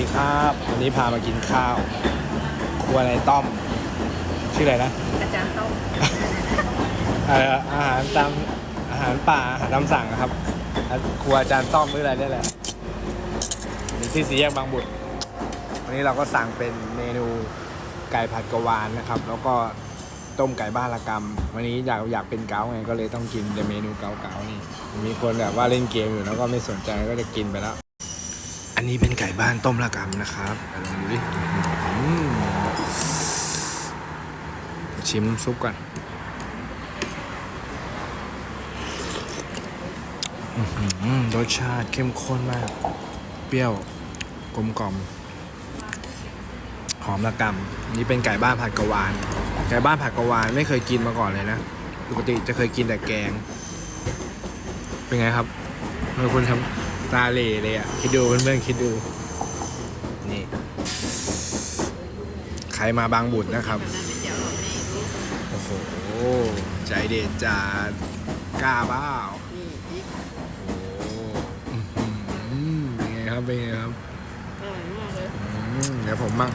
ดีครับวันนี้พามากินข้าว ครัวในต้อม ชื่ออะไรนะอาจารย์ต้มเอ่ออาหารตามอาหารป่าอาหารตามสั่งนะครับอะครัวอาจารย์ต้อมหรืออะไรนี่แหละอยู่ที่สี่แยกบางบุตร วันนี้เราก็สั่งเป็นเมนูไก่ผัดกะวานนะครับ แล้วก็ต้มไก่บ้านละกำวันนี้อยากอยากเป็นเกาไงก็เลยต้องกินแต่เมนูเกาๆนี่ มีคนแบบว่าเล่นเกมอยู่แล้วก็ไม่สนใจก็จะกินไปแล้ว อันนี้เป็นไก่บ้านต้มละกำนะครับลองดูดิชิมซุปก่อนรสชาติเข้มข้นมาก เปรี้ยวกลมกล่อม หอมละกำอันนี่เป็นไก่บ้านผัดกะวาน ไก่บ้านผัดกะวานไม่เคยกินมาก่อนเลยนะ ปกติจะเคยกินแต่แกง เป็นไงครับเมื่อคุณทำ ตาเหล่เลยอะ คิดดูเพื่อนๆคิดดู นี่ ใครมาบางบุตรนะครับ โอ้โห ใจเด็ดจานกล้าเปล่านี่พริกโอ้อื้อหือเป็นไงครับ เป็นไงครับเดี๋ยวผมมั่ง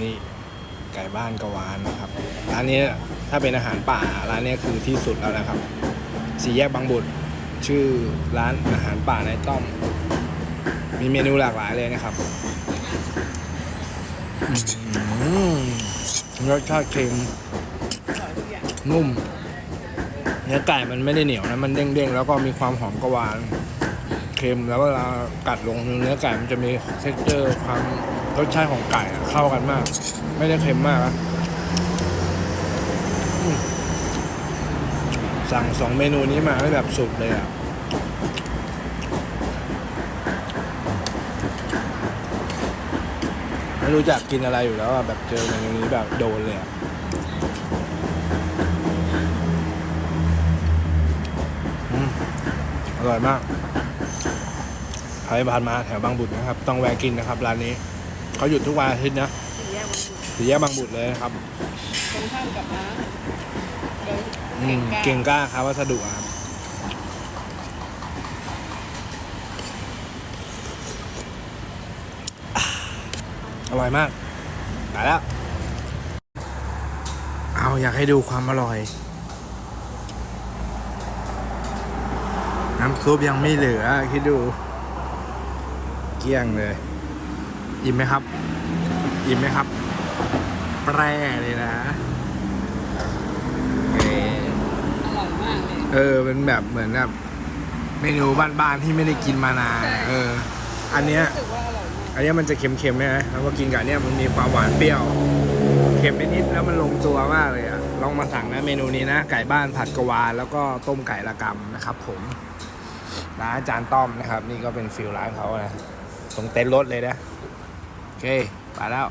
นี่ไก่บ้านกวานนะครับ ร้านนี้ถ้าเป็นอาหารป่า ร้านนี้คือที่สุดแล้วนะครับ สี่แยกบางบุตร ชื่อร้านอาหารป่าในต้อม มีเมนูหลากหลายเลยนะครับรสชาติเค็มนุ่ม เนื้อไก่มันไม่ได้เหนียวนะ มันเด้งๆ แล้วก็มีความหอมกระวานเค็มแล้วเวลากัดลงเนื้อไก่มันจะมีเท็กเจอร์ความรสชาติของไก่เข้ากันมาก ไม่ได้เค็มมากนะ สั่งสองเมนูนี้มาให้แบบสุดเลยอะไม่รู้จักกินอะไรอยู่แล้วอะแบบเจอเมนูนี้แบบโดนเลยอะอืมอร่อยมากใครผ่านมาแถวบางบุตรนะครับ ต้องแวะกินนะครับร้านนี้เขาหยุดทุกวันอาทิตย์นะสี่แยกมันอยู่สี่แยกบางบุตรเลยนะครับตรงข้ามกับร้านเดิน อืมเก่งกล้าครับวัสดุครับอร่อยมากไปแล้ว เอาอยากให้ดูความอร่อย น้ำซุปยังไม่เหลือ คิดดู เกลี้ยงเลย อิ่มไหมครับ อิ่มไหมครับ แปรเลยนะเออ อร่อยมาก เลยเออเป็นแบบเหมือนแบบเมนูบ้านๆที่ไม่ได้กินมานานอะเออ อันเนี้ยรู้สึกว่าอร่อยมากอันเนี้ยมันจะเค็มๆใช่ไหมแล้วพอกินกับอันเนี้ยมันมีความหวานเปรี้ยวเค็มนิดๆแล้วมันลงตัวมากเลยอะลองมาสั่งนะเมนูนี้นะ ไก่บ้านผัดกะวานแล้วก็ต้มไก่ละกำนะครับ ผมร้านอาจารย์ต้อมนะครับ นี่ก็เป็นฟิลร้านเขานะตรงเต็นท์รถเลยนะโอเคไปแล้ว